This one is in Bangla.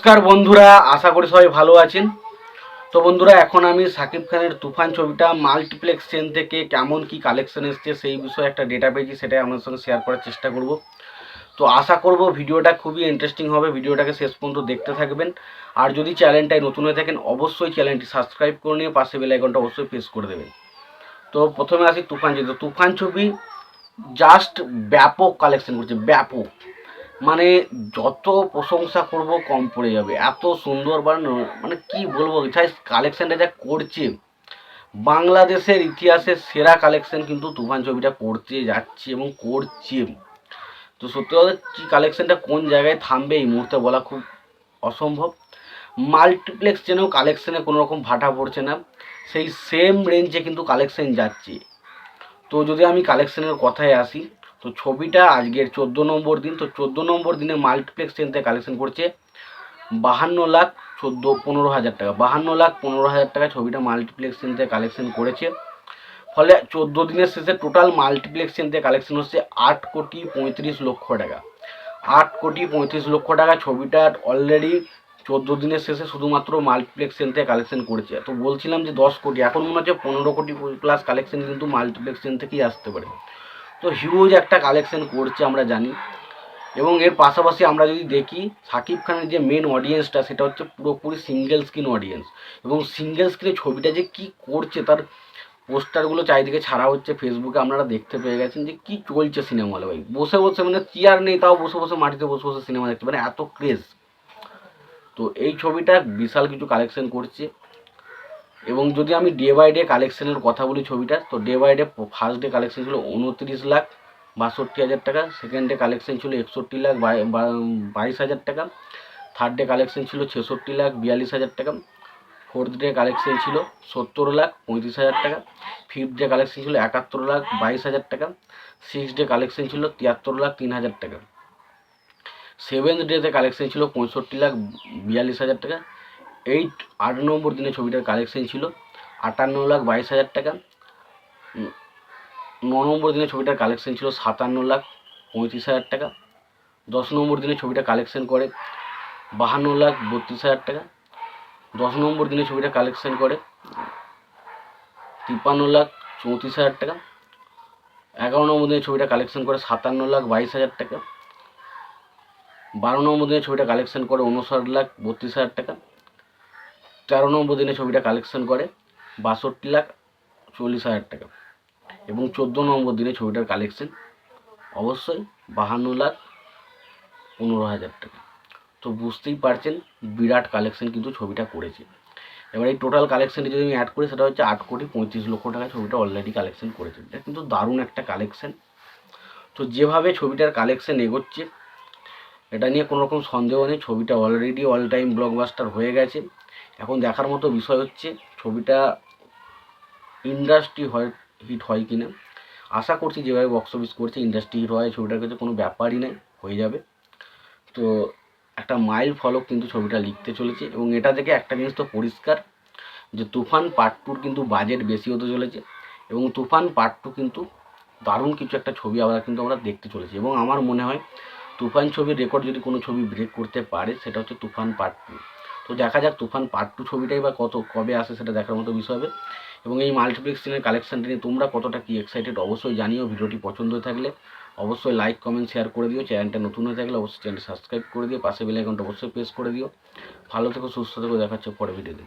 নমস্কার বন্ধুরা, আশা করি সবাই ভালো আছেন। তো বন্ধুরা, এখন আমি সাকিব খানের তুফান ছবিটা মাল্টিপ্লেক্স চেন থেকে কেমন কি কালেকশন এসছে সেই বিষয়ে একটা ডেটা পেয়েছি, সেটাই আপনার সঙ্গে শেয়ার করার চেষ্টা করব। তো আশা করব ভিডিওটা খুবই ইন্টারেস্টিং হবে, ভিডিওটাকে শেষ পর্যন্ত দেখতে থাকবেন। আর যদি চ্যানেলটায় নতুন হয়ে থাকেন, অবশ্যই চ্যানেলটি সাবস্ক্রাইব করে নিয়ে পাশে বেল আইকনটা অবশ্যই প্রেস করে দেবেন। তো প্রথমে আসি তুফান ছবি। তুফান ছবি জাস্ট ব্যাপক কালেকশন করছে, ব্যাপক। মানে যত প্রশংসা করব কম পড়ে যাবে। এত সুন্দর বানানো মানে কি বলব চাই কালেকশনটা যা করছে। বাংলাদেশের ইতিহাসের সেরা কালেকশন কিন্তু তুফান ছবিটা করতে যাচ্ছে এবং করছে। তো সত্যি কথা, কি কালেকশনটা কোন জায়গায় থামবে এই মুহূর্তে বলা খুব অসম্ভব। মাল্টিপ্লেক্স চেনেও কালেকশনে কোনো রকম ভাটা পড়ছে না। সেই সেম রেঞ্জে কিন্তু কালেকশন যাচ্ছে। তো যদি আমি কালেকশনের কথায় আসি তো ছবিটা আজকের চোদ্দ নম্বর দিন, তো চোদ্দ নম্বর দিনে মাল্টিপ্লেক্স চেনতে কালেকশন করছে। বাহান্ন লাখ চোদ্দ, পনেরো হাজার টাকা। বাহান্ন লাখ, পনেরো হাজার টাকা ছবিটা মাল্টিপ্লেক্স চেনতে কালেকশন করেছে। ফলে চোদ্দ দিনের শেষে টোটাল মাল্টিপ্লেক্স চেনতে কালেকশন হচ্ছে আট কোটি পঁয়ত্রিশ লক্ষ টাকা। আট কোটি পঁয়ত্রিশ লক্ষ টাকা ছবিটা অলরেডি চোদ্দ দিনের শেষে শুধুমাত্র মাল্টিপ্লেক্স চেন থেকে কালেকশন করেছে। তো বলছিলাম যে দশ কোটি, এখন মনে হচ্ছে পনেরো কোটি প্লাস কালেকশন কিন্তু মাল্টিপ্লেক্স চেন থেকেই আসতে পারে। তো হিউজ একটা কালেকশন করছে আমরা জানি। এবং এর পাশাপাশি আমরা যদি দেখি, সাকিব খানের যে মেন অডিয়েন্সটা সেটা হচ্ছে পুরোপুরি সিঙ্গেল স্ক্রিন অডিয়েন্স এবং সিঙ্গেল স্ক্রিনে ছবিটা যে কি করছে, তার পোস্টারগুলো চারিদিকে ছাড়া হচ্ছে ফেসবুকে আপনারা দেখতে পেয়ে গেছেন যে কি চলছে সিনেমা হলে ভাই। বসে বসে মানে চেয়ার নেই, তাও বসে বসে মাটিতে বসে বসে সিনেমা দেখতে। মানে এত ক্রেজ তো এই ছবিটা বিশাল কিছু কালেকশন করছে। এবং যদি আমি ডে বাই ডে কালেকশনের কথা বলি ছবিটার, তো day by day first day collection ছিল উনত্রিশ লাখ বাষট্টি হাজার টাকা সেকেন্ড ডে কালেকশন ছিল একষট্টি লাখ বাই- বাইশ হাজার টাকা থার্ড ডে কালেকশন ছিল ছেষট্টি লাখ বিয়াল্লিশ হাজার টাকা ফোর্থ ডে কালেকশন ছিল সত্তর লাখ পঁয়ত্রিশ হাজার টাকা ফিফথ ডে কালেকশন ছিল একাত্তর লাখ বাইশ হাজার টাকা সিক্স ডে কালেকশন ছিল তিয়াত্তর লাখ তিন হাজার টাকা। সেভেন্থ ডেতে কালেকশন ছিল পঁয়ষট্টি লাখ বিয়াল্লিশ হাজার টাকা এইট আট নম্বর দিনে ছবিটার কালেকশন ছিল। আটান্ন লাখ বাইশ হাজার টাকা। ন নম্বর দিনে ছবিটার কালেকশন ছিল সাতান্ন লাখ পঁয়ত্রিশ হাজার টাকা। দশ নম্বর দিনে ছবিটা কালেকশন করে বাহান্ন লাখ বত্রিশ হাজার টাকা। দশ নম্বর দিনে ছবিটা কালেকশন করে তিপ্পান্ন লাখ চৌত্রিশ হাজার টাকা। এগারো নম্বর দিনে ছবিটা কালেকশন করে সাতান্ন লাখ বাইশ হাজার টাকা। বারো নম্বর দিনে ছবিটা কালেকশন করে উনষাট লাখ বত্রিশ হাজার টাকা। তেরো নম্বর দিনে ছবিটা কালেকশন করে বাষট্টি লাখ চল্লিশ হাজার টাকা। এবং চোদ্দ নম্বর দিনে ছবিটার কালেকশন অবশ্যই বাহান্ন লাখ পনেরো হাজার টাকা। তো বুঝতেই পারছেন, বিরাট কালেকশন কিন্তু ছবিটা করেছে। এবার এই টোটাল কালেকশানটি যদি আমি অ্যাড করি, সেটা হচ্ছে আট কোটি পঁয়ত্রিশ লক্ষ টাকা ছবিটা অলরেডি কালেকশন করেছে। এটা কিন্তু দারুণ একটা কালেকশন তো যেভাবে ছবিটার কালেকশন এগোচ্ছে, এটা নিয়ে কোনো রকম সন্দেহ নেই। ছবিটা অলরেডি অল টাইম ব্লকবাস্টার হয়ে গেছে। এখন দেখার মতো বিষয় হচ্ছে, ছবিটা ইন্ডাস্ট্রি হয়, হিট হয় কি না আশা করছি যেভাবে বক্স অফিস করছে ইন্ডাস্ট্রি হিট হয়, ছবিটার কাছে কোনো ব্যাপারই নেই, হয়ে যাবে। তো একটা মাইল ফলক কিন্তু ছবিটা লিখতে চলেছে এবং এটা থেকে একটা জিনিস তো পরিষ্কার, যে তুফান পার্ট টুর কিন্তু বাজেট বেশি হতে চলেছে এবং তুফান পার্ট টু কিন্তু দারুণ কিছু একটা ছবি আমরা কিন্তু আমরা দেখতে চলেছি এবং আমার মনে হয় তুফান ছবির রেকর্ড যদি কোনো ছবি ব্রেক করতে পারে, সেটা হচ্ছে তুফান পার্ট টু তো দেখা যাক তুফান পার্ট টু ছবিটাই বা কত, কবে আসে সেটা দেখার মতো বিষয় হবে। এবং এই মাল্টিপ্লেক্স সিনের কালেকশানটি নিয়ে তোমরা কতটা কি এক্সাইটেড অবশ্যই জানিও ভিডিওটি পছন্দ থাকলে। অবশ্যই লাইক কমেন্ট শেয়ার করে দিও। চ্যানেলটা নতুন হয়ে থাকলে অবশ্যই চ্যানেলটা সাবস্ক্রাইব করে দিও। পাশে বেল আইকনটা অবশ্যই প্রেস করে দিও। ভালো থেকো, সুস্থ থেকো। দেখাচ্ছে পরে ভিডিওতে